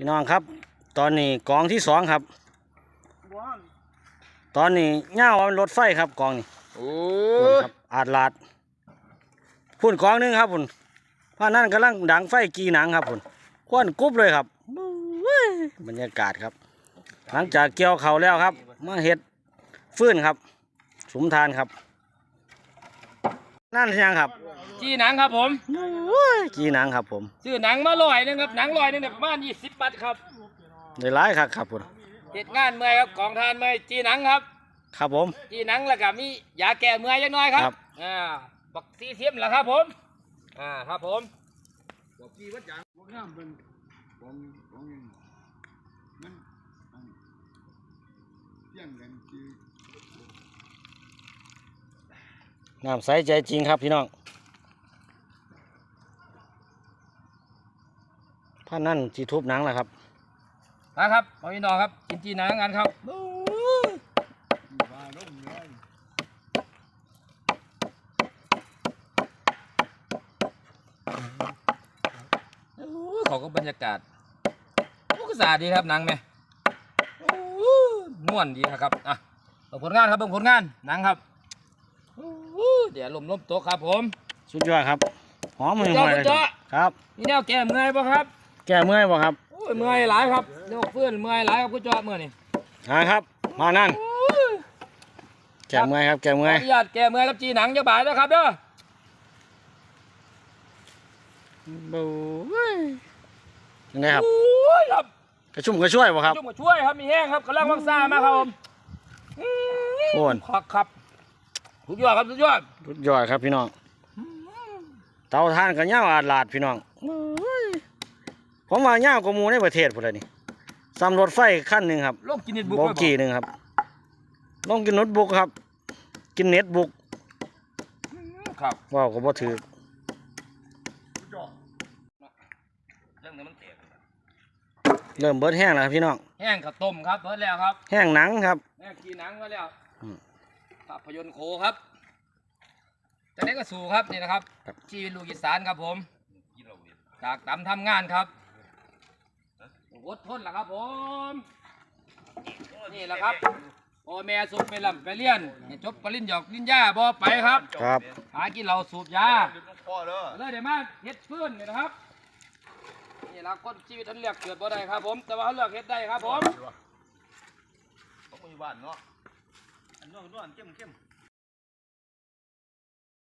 พี่น้องครับ ตอนนี้กองที่สองครับ ตอนนี้เง่าเอารถไฟครับกองนี้โอ้พุ่นครับอาดลาดพุ่นกองหนึงครับพุ่นพานั่นกำลังดังไฟกีหนังครับพุ่นควันกรุบเลยครับเว้ยบรรยากาศครับ หลังจากเกี่ยวเขาวแล้วครับมาเห็ดฟื้นครับ สุมทานครับ นั่นใช่ยังครับจีหนังครับผมเว้ยกีหนังครับผมซื้อหนังมาลอยหนึงครับหนังลอยหนึงเนี่ยประมาณ20บาทครับได้ร้ายครับครับพุ่นเฮ็ดงานเมื่อยครับกองทานเมื่อยจีหนังครับ ครับผมจีหนังแล้วก็มียาแก้เมื่อยจักหน่อยครัครับบอ่าบักซีเทียมแหละครับผมอ่าครับผมน้ำเป็นของของมันอันเที่ยงกันคือ น้ำใสใจจริงครับพี่น้องพานั่นจีทุบหนังแหละครับนะครับพี่น้องครับกินจีหนังกันครับเลยโอ้ยเขาก็บรรยากาศโอ้ก็สะอาดดีครับหนังไหมโอ้ยม่วนดีนะครับอะเบิ่งผลงานครับเบิ่งผลงานหนังครับ เดี๋ยวลมล้มโต๊ะครับผม สุดยอดครับ หอมมือสุดยอดหอยเลยสุดยอด ครับ นี่แนวแก้เมื่อยปะครับแก้เมื่อยบ่ครับโอ้ยเมื่อยหลายครับยกเพื่อนเมื่อยหลายครับคุณจอดเมื่อยนี่หาครับ มานั่นโอ้ยแก้เมื่อยครับ แก้ขอเมื่อยอนุญาตแก้เมื่อยรับจีหนังจะบ่ายนะครับเด้อบู๊ยยังไงครับ โอ้ยครับกระชุ่มกระช่วยบ่ครับจุ่มมาช่วยครับมีแห้งครับกำลังวังซ่ามาครับผมโอนครับครับ สุดยอดครับสุดยอดสุดยอดครับพี่น้อง เตาท่านก็ย่าวอาดลาดพี่น้องบู๊ยผมว่าย่าวกว่าหมูในประเทศพุ่นเลยนี่ซ้ำรถไฟขั้นหนึ่งครับโลกกินนิดบุกโบไว้กี้หนึ่งครับลองกินโน็ตบุกครับ กินเน็ตบุกครับว้าวก็บ่ถือเรื่องนี้มันเตะเริ่มเบิดแห้งแล้วครับพี่น้อง แห้งข้าวต้มครับเบิดแล้วครับ แห้งหนังครับ แห้งกีหนังมาแล้วอืม ภาพยนตร์โคครับจะได้ก็สู่ครับนี่นะครับครับชีวิตลูกอีสานครับผมจากตำทำงานครับอดทนแหละครับผม นี่แหละครับพ่อแม่สุกไปลำไปเลี้ยนให้จบปริญญาปริญญาบ่ไปครับครับหากินเหล้าสูบยาพ่อเด้อเลยเดี๋ยวมาเฮ็ดพื้นนี่นะครับนี่ละคนชีวิตทันเลือกเกิดบ่ได้ครับผม แต่ว่าเขาเลือกเฮ็ดได้ครับผมต้องมีบ้านเนาะ 乱乱，点点。